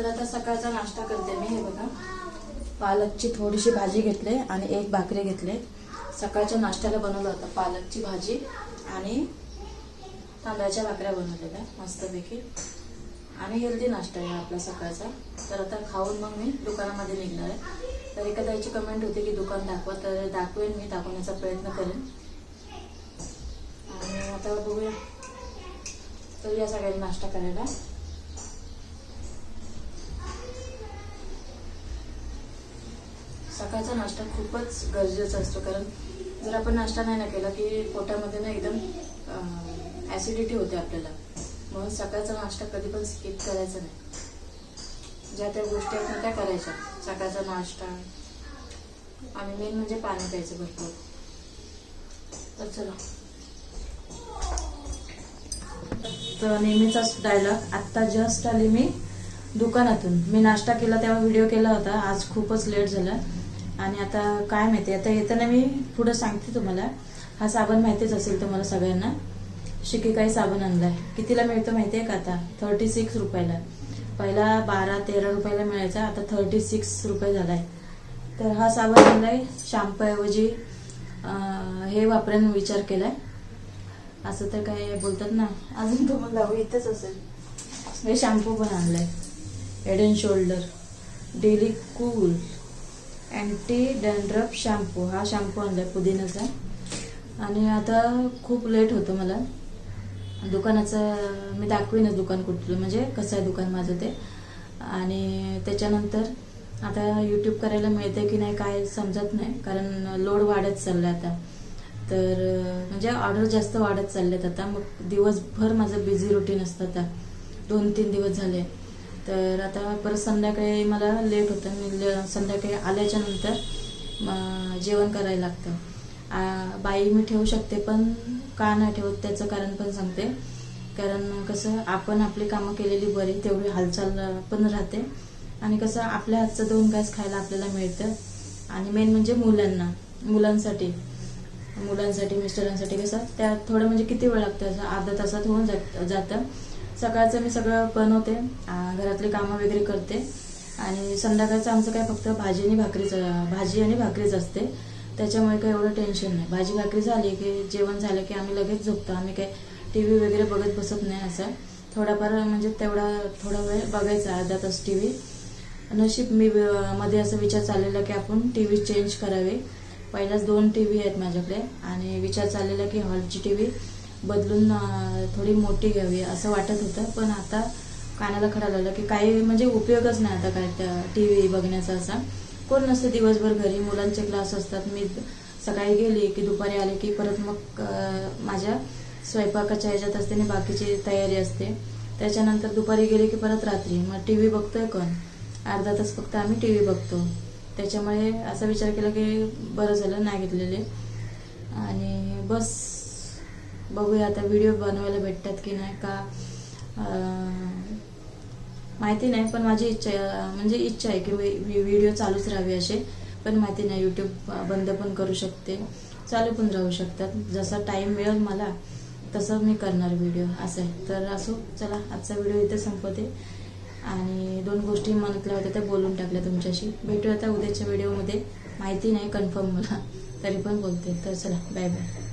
तर आता सकाळचा नाश्ता करते मी हे बघा. पालकची थोडीशी भाजी घेतली आणि एक भाकरी घेतले. सकाळच्या नाश्त्याला बनवलं होतं पालकची भाजी आणि तांदळाच्या भाकऱ्या बनवलेल्या मस्तपैकी. आणि हेल्दी नाश्ता आहे आपला सकाळचा. तर आता खाऊन मग मी दुकानामध्ये निघणार आहे. तर एखाद्याची कमेंट होती की दुकान दाखवा तर दाखवेन मी दाखवण्याचा प्रयत्न करेन. आणि आता बघूया. तर या सगळ्यांनी नाश्ता करायला. सकाळचा नाश्ता खूपच गरजेचा असतो. कारण जर आपण नाश्ता नाही ना केला की पोटामध्ये ना एकदम ॲसिडिटी होते आपल्याला. म्हणून सकाळचा नाश्ता कधी पण स्किप करायचा नाही. ज्या त्या गोष्टी आपण त्या करायच्या. सकाळचा नाश्ता. आणि मेन म्हणजे पाणी प्यायचं भरपूर. तर चला. तर नेहमीचाच डायलॉग आत्ता जस्ट आली मी दुकानातून. मी नाश्ता केला तेव्हा व्हिडिओ केला होता. आज खूपच लेट झाला. आणि आता काय माहिती आता येताना मी पुढं सांगते तुम्हाला. हा साबण माहितीच असेल तुम्हाला सगळ्यांना. शिकेकाई साबण आणलाय. कितीला मिळतो माहिती आहे का आता? थर्टी सिक्स रुपयाला. पहिला बारा तेरा रुपयाला मिळायचा आता थर्टी सिक्स रुपये झालाय. तर हा साबण आणलाय शॅम्पूऐवजी. हे वापरायला विचार केलाय. असं तर काय बोलतात ना. अजून तुम्हाला इथंच इथेच असेल. हे शॅम्पू पण आणलाय. Head and shoulders daily cool anti dandruff shampoo हा शॅम्पू आणलाय पुदिन्याचा. आणि आता खूप लेट होतं मला. दुकानाचं मी दाखवीनच दुकान कुठलं म्हणजे कसं आहे दुकान माझं ते. आणि त्याच्यानंतर आता यूट्यूब करायला मिळते की नाही काय समजत नाही कारण लोड वाढत चाललं आता. तर म्हणजे ऑर्डर जास्त वाढत चाललेत आता. मग दिवसभर माझं बिझी रुटीन असतं आता. दोन तीन दिवस झाले. तर आता परत संध्याकाळी मला लेट होतं. मी ल- संध्याकाळी आल्याच्यानंतर जेवण करायला लागतं. बाई मी ठेवू शकते पण का नाही ठेवत त्याचं कारण पण सांगते. कारण कसं आपण आपली कामं केलेली बरी तेवढी हालचाल पण राहते. आणि कसं आपल्या हातचं दोन घास खायला आपल्याला मिळतं. आणि मेन म्हणजे मुलांना मुलांसाठी. मुलांसाठी मिस्टरांसाठी कसं त्या थोडं म्हणजे किती वेळ लागतं? असं अर्धा तासात होऊन जात जातं. सकाळचं मी सगळं बनवते घरातली कामं वगैरे करते. आणि संध्याकाळचं आमचं काय फक्त भाजी आणि भाकरीच भाजी आणि भाकरीच असते. त्याच्यामुळे काही एवढं टेन्शन नाही. भाजी भाकरी झाली की जेवण झालं की आम्ही लगेच झोपतो. आम्ही काही टी व्ही वगैरे बघत बसत नाही असं. थोडाफार म्हणजे तेवढा थोडा वेळ बघायचा अर्धा तास टी व्ही नशीब मी मध्ये असं विचार चाललेला की आपण टी व्ही चेंज करावे. पहिल्याच दोन टी व्ही आहेत माझ्याकडे. आणि विचार चाललेला की हॉलची टी व्ही बदलून थोडी मोठी घ्यावी असं वाटत होतं. पण आता कानाला खडा लागला की काही म्हणजे उपयोगच नाही आता काय त्या टी व्ही बघण्याचा असा. कोण नसतं दिवसभर घरी मुलांचे क्लास असतात. मी सकाळी गेली की दुपारी आले की परत मग माझ्या स्वयंपाकाच्या ह्याच्यात असते आणि बाकीची तयारी असते. त्याच्यानंतर दुपारी गेले की परत रात्री. मग टी व्ही बघतोय कोण? अर्धा तास फक्त आम्ही टी व्ही बघतो. त्याच्यामुळे असा विचार केला की बरं झालं नाही घेतलेले. आणि बस बघूया आता व्हिडिओ बनवायला भेटतात की नाही का? माहिती नाही पण माझी इच्छा आहे म्हणजे इच्छा आहे की व्हिडिओ चालूच राहावे असे पण माहिती नाही यूट्यूब बंद पण करू शकते. चालू पण राहू शकतात. जसा टाईम मिळेल मला तसं मी करणार व्हिडिओ असं आहे. तर असो चला आजचा व्हिडिओ इथे संपवते. आणि दोन गोष्टी मनातल्या होत्या त्या बोलून टाकल्या तुमच्याशी. भेटू आता उद्याच्या व्हिडिओमध्ये माहिती नाही कन्फर्म मला. तरी पण बोलते. तर चला बाय बाय